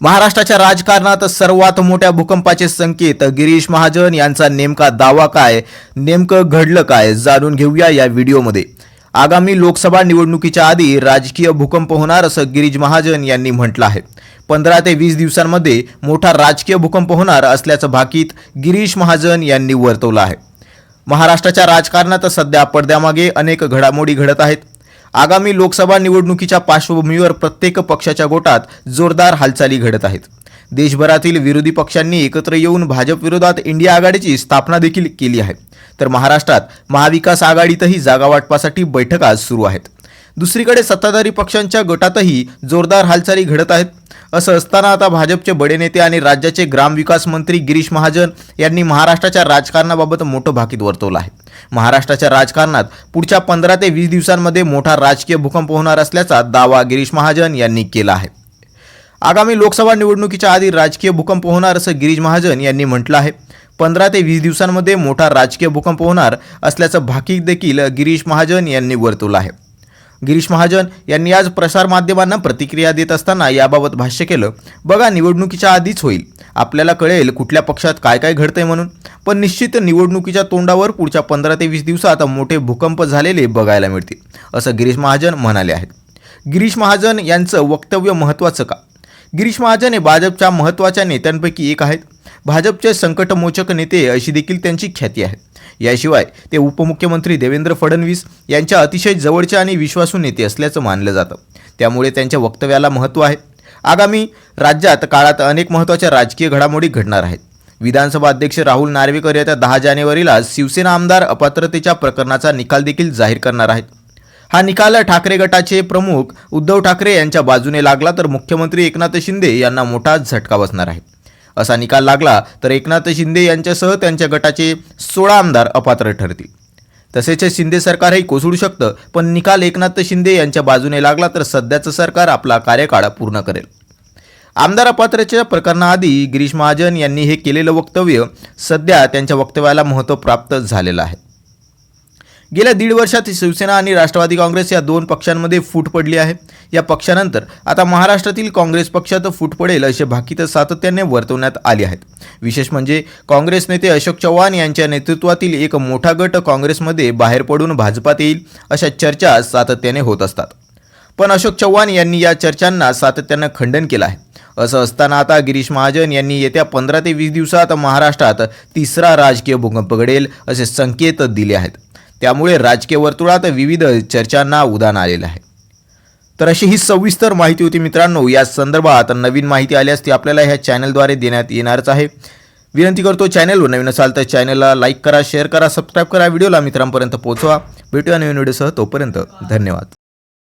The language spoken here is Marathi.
महाराष्ट्राच्या राजकारणात सर्वात मोठ्या भूकंपाचे संकेत गिरीश महाजन यांचा नेमका दावा काय नेमकं घडलं काय जाणून घेऊया या व्हिडिओमध्ये. आगामी लोकसभा निवडणुकीच्या आधी राजकीय भूकंप होणार असं गिरीश महाजन यांनी म्हटलं आहे. पंधरा ते वीस दिवसांमध्ये मोठा राजकीय भूकंप होणार असल्याचं भाकीत गिरीश महाजन यांनी वर्तवलं आहे. महाराष्ट्राच्या राजकारणात सध्या पडद्यामागे अनेक घडामोडी घडत आहेत. आगामी लोकसभा निवडणुकीच्या पार्श्वभूमीवर प्रत्येक पक्षाच्या गोटात जोरदार हालचाली घडत आहेत. देशभरातील विरोधी पक्षांनी एकत्र येऊन भाजपविरोधात इंडिया आघाडीची स्थापना देखील केली आहे. तर महाराष्ट्रात महाविकास आघाडीतही जागा वाटपासाठी बैठका सुरू आहेत. दुसरीकडे सत्ताधारी पक्षांच्या गटातही जोरदार हालचाली घडत आहेत. असं असताना आता भाजपचे बडे नेते आणि राज्याचे ग्रामविकास मंत्री गिरीश महाजन यांनी महाराष्ट्राच्या राजकारणाबाबत मोठं भाकीत वर्तवलं आहे. महाराष्ट्राच्या राजकारणात पुढच्या पंधरा ते वीस दिवसांमध्ये मोठा राजकीय भूकंप होणार असल्याचा दावा गिरीश महाजन यांनी केला आहे. आगामी लोकसभा निवडणुकीच्या आधी राजकीय भूकंप होणार असं गिरीश महाजन यांनी म्हटलं आहे. पंधरा ते वीस दिवसांमध्ये मोठा राजकीय भूकंप होणार असल्याचं भाकीत देखील गिरीश महाजन यांनी वर्तवलं आहे. गिरीश महाजन यांनी आज प्रसारमाध्यमांना प्रतिक्रिया देत असताना याबाबत भाष्य केलं. बघा निवडणुकीच्या आधीच होईल. आपल्याला कळेल कुठल्या पक्षात काय काय घडतंय म्हणून. पण निश्चित निवडणुकीच्या तोंडावर पुढच्या पंधरा ते वीस दिवसात मोठे भूकंप झालेले बघायला मिळतील असं गिरीश महाजन म्हणाले आहेत. गिरीश महाजन यांचं वक्तव्य महत्त्वाचं का? गिरीश महाजन हे भाजपच्या महत्त्वाच्या नेत्यांपैकी एक आहेत. भाजपचे संकटमोचक नेते अशी देखील त्यांची ख्याती आहे. याशिवाय ते उपमुख्यमंत्री देवेंद्र फडणवीस यांच्या अतिशय जवळचे आणि विश्वासू नेते असल्याचं मानलं जातं. त्यामुळे त्यांच्या वक्तव्याला महत्त्व आहे. आगामी राज्यात काळात अनेक महत्त्वाच्या राजकीय घडामोडी घडणार आहेत. विधानसभा अध्यक्ष राहुल नार्वेकर येत्या दहा जानेवारीला शिवसेना आमदार अपात्रतेच्या प्रकरणाचा निकाल देखील जाहीर करणार आहेत. हा निकाल ठाकरे गटाचे प्रमुख उद्धव ठाकरे यांच्या बाजूने लागला तर मुख्यमंत्री एकनाथ शिंदे यांना मोठा झटका बसणार आहे. असा निकाल लागला तर एकनाथ शिंदे यांच्यासह त्यांच्या गटाचे सोळा आमदार अपात्र ठरतील. तसेच शिंदे सरकारही कोसळू शकतं पण निकाल एकनाथ शिंदे यांच्या बाजूने लागला तर सध्याचं सरकार आपला कार्यकाळ पूर्ण करेल. आमदार अपात्रच्या प्रकरणाआधी गिरीश महाजन यांनी हे केलेलं वक्तव्य सध्या त्यांच्या वक्तव्याला महत्त्व प्राप्त झालेलं आहे. गेल्या दीड वर्षात शिवसेना आणि राष्ट्रवादी काँग्रेस या दोन पक्षांमध्ये फूट पडली आहे. या पक्षानंतर आता महाराष्ट्रातील काँग्रेस पक्षात फूट पडेल असे भाकीत सातत्याने वर्तवण्यात आली आहेत. विशेष म्हणजे काँग्रेस नेते अशोक चव्हाण यांच्या नेतृत्वातील एक मोठा गट काँग्रेसमध्ये बाहेर पडून भाजपात येईल अशा चर्चा सातत्याने होत असतात. पण अशोक चव्हाण यांनी या चर्चांना सातत्यानं खंडन केलं आहे. असं असताना आता गिरीश महाजन यांनी येत्या पंधरा ते वीस दिवसात महाराष्ट्रात तिसरा राजकीय भूकंप घडेल असे संकेत दिले आहेत. त्यामुळे राजकीय वर्तुळात विविध चर्चांना उदाहरण आलेलं आहे. तर अशी ही सविस्तर माहिती होती मित्रांनो. या संदर्भात नवीन माहिती आल्यास ती आपल्याला ह्या चॅनलद्वारे देण्यात येणारच आहे. विनंती करतो चॅनलवर नवीन असाल तर चॅनलला लाईक करा शेअर करा सबस्क्राईब करा व्हिडिओला मित्रांपर्यंत पोहोचवा. भेटूया नवीन व्हिडिओसह तोपर्यंत धन्यवाद.